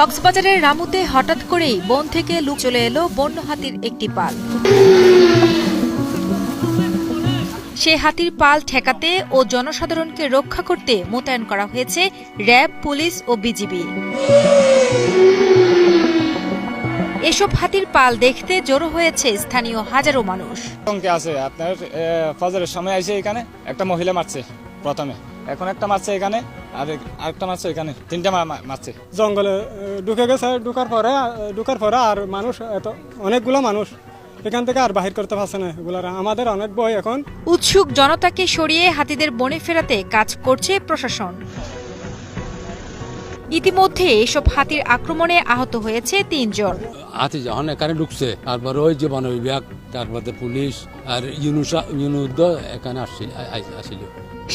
কক্সবাজারের রামুতে হঠাৎ করেই বন থেকে লুক চলে এলো বন্য হাতির একটি পাল। সে হাতির পাল ঠেকাতে ও জনসাধারণকে রক্ষা করতে মোতায়েন করা হয়েছে র্যাব, পুলিশ ও বিজিবি। এসব হাতির পাল দেখতে জড়ো হয়েছে স্থানীয় হাজারো মানুষ। আছে। আপনার ফজরের সময় এসে এখানে একটা মহিলা মারছে প্রথমে। এখন একটা মারছে এখানে আর আরেকটা মারছে এখানে তিনটা মারছে। জঙ্গলে ঢুকে গেছে ঢুকার পরে ঢুকার পরে আর মানুষ এত অনেকগুলো মানুষ। এখান থেকে আর বাহির করতে পারছে না এগুলার। আমাদের অনেক বই এখন। উৎসুক জনতাকে সরিয়ে হাতিদের বনে ফেরাতে কাজ করছে প্রশাসন। ইতিমধ্যে এসব হাতির আক্রমণে আহত হয়েছে তিনজন। হাতি যখন এখানে ঢুকছে তারপরে ওই যে বন বিভাগ তারপরে পুলিশ আর ইউনুসা ইউনুদ্দ এখানে আসছিল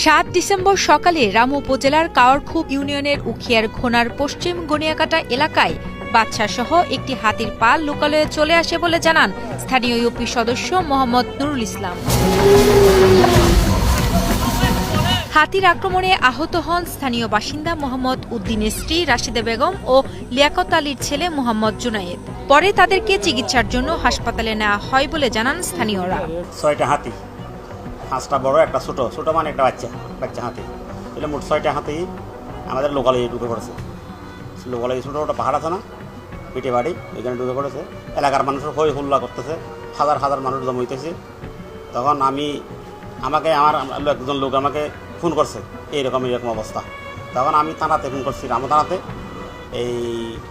সাত ডিসেম্বর সকালে রামু উপজেলার কাওয়ারখুব ইউনিয়নের উখিয়ার ঘোনার পশ্চিম গনিয়াকাটা এলাকায় বাচ্চা সহ একটি হাতির পাল লোকালয়ে চলে আসে বলে জানান স্থানীয় ইউপি সদস্য মোহাম্মদ নুরুল ইসলাম। হাতির আক্রমণে আহত হন স্থানীয় বাসিন্দা মোহাম্মদ উদ্দিনের স্ত্রী রাশিদা বেগম ও লিয়াকত আলীর ছেলে মোহাম্মদ জুনায়েদ। পরে তাদেরকে চিকিৎসার জন্য হাসপাতালে নেওয়া হয় বলে জানান স্থানীয়রা। ছয়টা হাতি। পাঁচটা বড়, একটা ছোট। ছোট মানে একটা বাচ্চা বাচ্চা হাতি। এটা মোট ছয়টা হাতি আমাদের লোকালে ঢুকে পড়েছে। লোকালে ছোটো ছোটো পাহাড় আছে না, পিঠে বাড়ি ওইখানে ঢুকে পড়েছে। এলাকার মানুষের হই হুল্লা করতেছে, হাজার হাজার মানুষ জমা তখন আমি, আমাকে আমার আমার একজন লোক আমাকে ফোন করছে, এইরকম এরকম অবস্থা। তখন আমি থানাতে ফোন করছি, রামো থানাতে। এই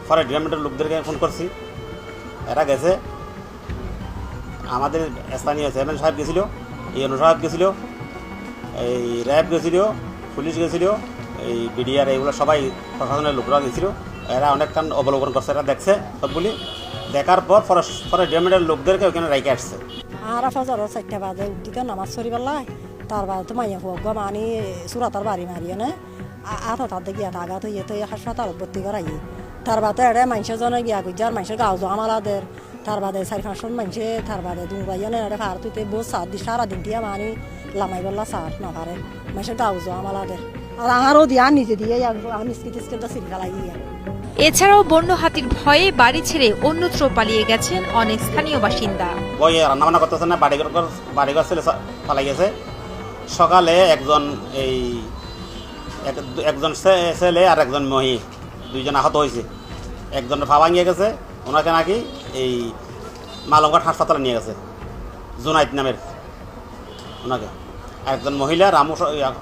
ফরেস্ট ডিপার্টমেন্টের লোকদেরকে ফোন করছি। এরা গেছে। আমাদের স্থানীয় চেয়ারম্যান সাহেব গেছিল। ইয়নু সাহেব গেছিল, এই র্যাব গেছিল, পুলিশ গেছিল, এই বিডিআর এইগুলো সবাই প্রশাসনের লোকরা গেছিল। এরা অনেকক্ষণ অবলোকন করছে, এরা দেখছে সবগুলি। দেখার পর ফরেস্ট ফরেস্ট ডিপার্টমেন্টের লোকদেরকে ওখানে রাইকে আসছে। আর ফজর চারটা বাজে, উঠিতে নামাজ সরি পেলাই তার বাদে তো মাইয়া হুয়া মানি সুরাতার বাড়ি মারিয়ে নে। আত তাতে গিয়া আঘাত হইয়ে তো হাসপাতালত ভর্তি করাই তার বাদে এড়ে মানুষের জনে গিয়া গুজার মানুষের গাও আমালাদের তার বাদে চারি পাঁচজন মানুষে তার বাদে দুবাইয়ানে এড়ে ফার তুইতে বহু সাত দি সারা দিন দিয়া মানি লামাই বললা সার না পারে। মানুষের গাও আমালাদের আর আমারও দিয়া নিজে দিয়ে নিস্কি টিস্কি তো সিল ফেলাই গিয়া এছাড়াও বন্য হাতির ভয়ে বাড়ি ছেড়ে অন্যত্র পালিয়ে গেছেন অনেক স্থানীয় বাসিন্দা। বই রান্নাবান্না করতেছে না বাড়িঘর ঘর- বাড়িঘর ছেলে সা- পালাই গেছে। সকালে একজন এই এক- একজন ছেলে আর একজন মহি দুইজন আহত হয়েছে একজনের পা ভাঙিয়ে গেছে। ওনাকে নাকি এই মালঙ্ঘাট হাসপাতালে নিয়ে গেছে জুনাইদ নামের ওনাকে। একজন মহিলা রামু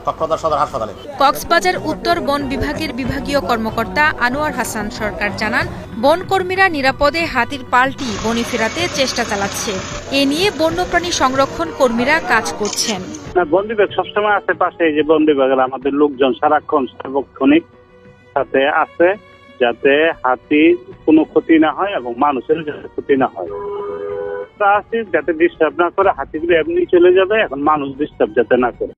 কক্সবাজার সদর হাসপাতালে। কক্সবাজার উত্তর বন বিভাগের বিভাগীয় কর্মকর্তা আনোয়ার হাসান সরকার জানান বন কর্মীরা নিরাপদে হাতির পালটি বনে ফেরাতে চেষ্টা চালাচ্ছে। এ নিয়ে বন্যপ্রাণী সংরক্ষণ কর্মীরা কাজ করছেন। না বন বিভাগ সবসময় আছে পাশে এই যে বন বিভাগের আমাদের লোকজন সারাক্ষণ সার্বক্ষণিক সাথে আছে। যাতে হাতি কোনো ক্ষতি না হয় এবং মানুষের যাতে ক্ষতি না হয়। তা আছে, যাতে ডিস্টার্ব না করে হাতিগুলো এমনি চলে যাবে, এখন মানুষ ডিস্টার্ব যাতে না করে।